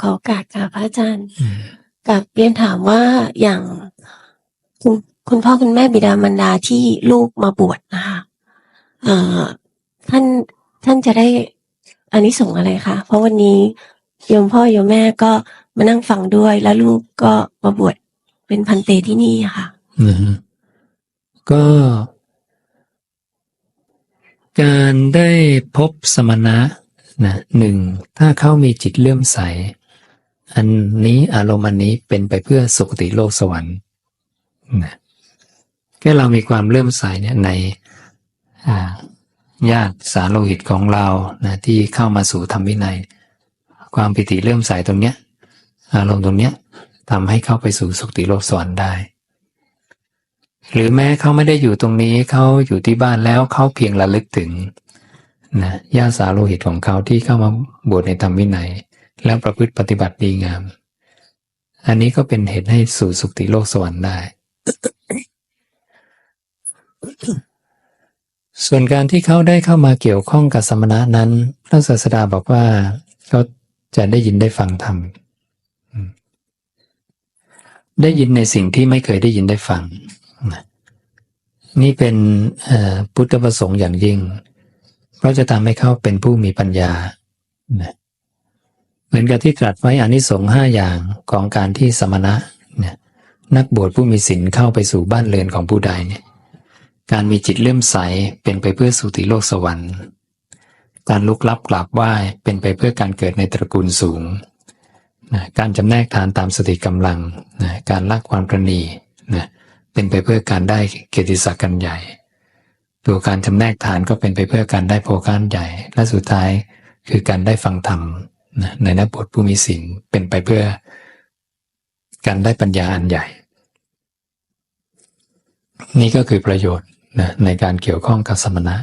ขอโอกาสค่ะพระอาจารย์อืมกับเรียนถามว่าอย่างคุณคุณพ่อคุณแม่บิดามารดาที่ลูกมาบวชนะคะเอ่อท่านท่านจะได้อันนี้ส่งส์อะไรคะเพราะวันนี้โยมพ่อโยมแม่ก็มานั่งฟังด้วยแล้วลูกก็มาบวชเป็นพันเตที่นี่อะค่ะนะฮะก็การได้พบสมณะนะหนึ่งถ้าเขามีจิตเลื่อมใส อันนี้อารมณ์อันนี้เป็นไปเพื่อสุคติโลกสวรรค์นะแค่เรามีความเลื่อมใสเนี่ยในญาติสาโลหิตของเรานะที่เข้ามาสู่ธรรมวินัย ความปิติเลื่อมใสตรงเนี้ย อารมณ์ตรงเนี้ยทำให้เข้าไปสู่สุคติโลกสวรรค์ได้ หรือแม้เขาไม่ได้อยู่ตรงนี้เขาอยู่ที่บ้านแล้วเขาเพียงระลึกถึงนะญาติสาโลหิตของเขาที่เข้ามาบวชในธรรมวินัย แล้วประพฤติปฏิบัติดีงาม อันนี้ก็เป็นเหตุให้สู่สุคติโลกสวรรค์ได้ ส่วนการที่เขาได้เข้ามาเกี่ยวข้องกับสมณะนั้น พระศาสดาบอกว่าเขาจะได้ยินได้ฟังธรรมได้ยินในสิ่งที่ไม่เคยได้ยินได้ฟัง นี่เป็นพุทธประสงค์อย่างยิ่ง เพราะจะทำให้เขาเป็นผู้มีปัญญานะ มือนกับที่ตรัสไว้อานิสงส์ห้าอย่างของการที่สมณะเนี่ยนักบวชผู้มีศีลเข้าไปสู่บ้านเรือนของผู้ใดเนี่ยการมีจิตเลื่อมใสเป็นไปเพื่อสุติโลกสวรรค์ การลุกลับกราบไหว้เป็นไปเพื่อการเกิดในตระกูลสูงนะการจำแนกทานตามสติกำลังนะการละความประนีนะเป็นไปเพื่อการได้เกียรติศักดิ์กันใหญ่ ตัวการจำแนกทานก็เป็นไปเพื่อการได้โภคานใหญ่ และสุดท้ายคือการได้ฟังธรรม ในนักบวชผู้มีศีลเป็นไปเพื่อการได้ปัญญาอันใหญ่ นี่ก็คือประโยชน์นะในการเกี่ยวข้องกับสมณะ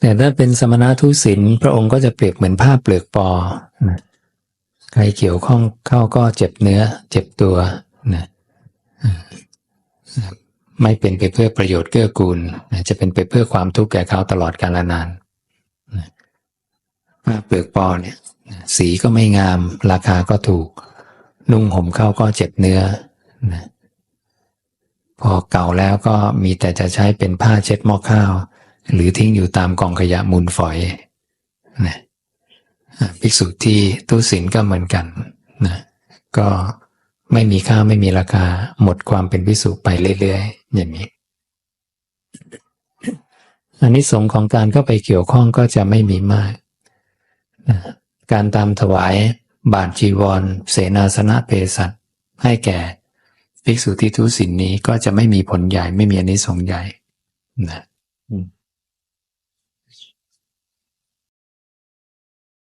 แต่ถ้าเป็นสมณะทุศิลพระองค์ก็จะเปรียบเหมือนผ้าเปลือกปอนะใครเกี่ยวข้องเข้าก็เจ็บเนื้อ เจ็บตัวนะ ไม่เป็นไปเพื่อประโยชน์เกื้อกูล จะเป็นไปเพื่อความทุกข์แก่เขาตลอดกาลนานผ้าเปลือกปอเนี่ย สีก็ไม่งาม ราคาก็ถูก นุ่งห่มเข้าก็เจ็บเนื้อนะพอเก่าแล้วก็มีแต่จะใช้เป็นผ้าเช็ดหม้อข้าว หรือทิ้งอยู่ตามกองขยะมูลฝอยนะภิกษุที่ตู้สินก็เหมือนกันนะก็ไม่มีค่าไม่มีราคาหมดความเป็นภิกษุไปเรื่อยๆ อย่างนี้อันนี้สงของการเข้าไปเกี่ยวข้องก็จะไม่มีมากนะการตามถวายบาทจีวร เสนาสนะเพสัตให้แก่ภิกษุที่ทุศินนี้ก็จะไม่มีผลใหญ่ไม่มีอนิสงส์ใหญ่นะ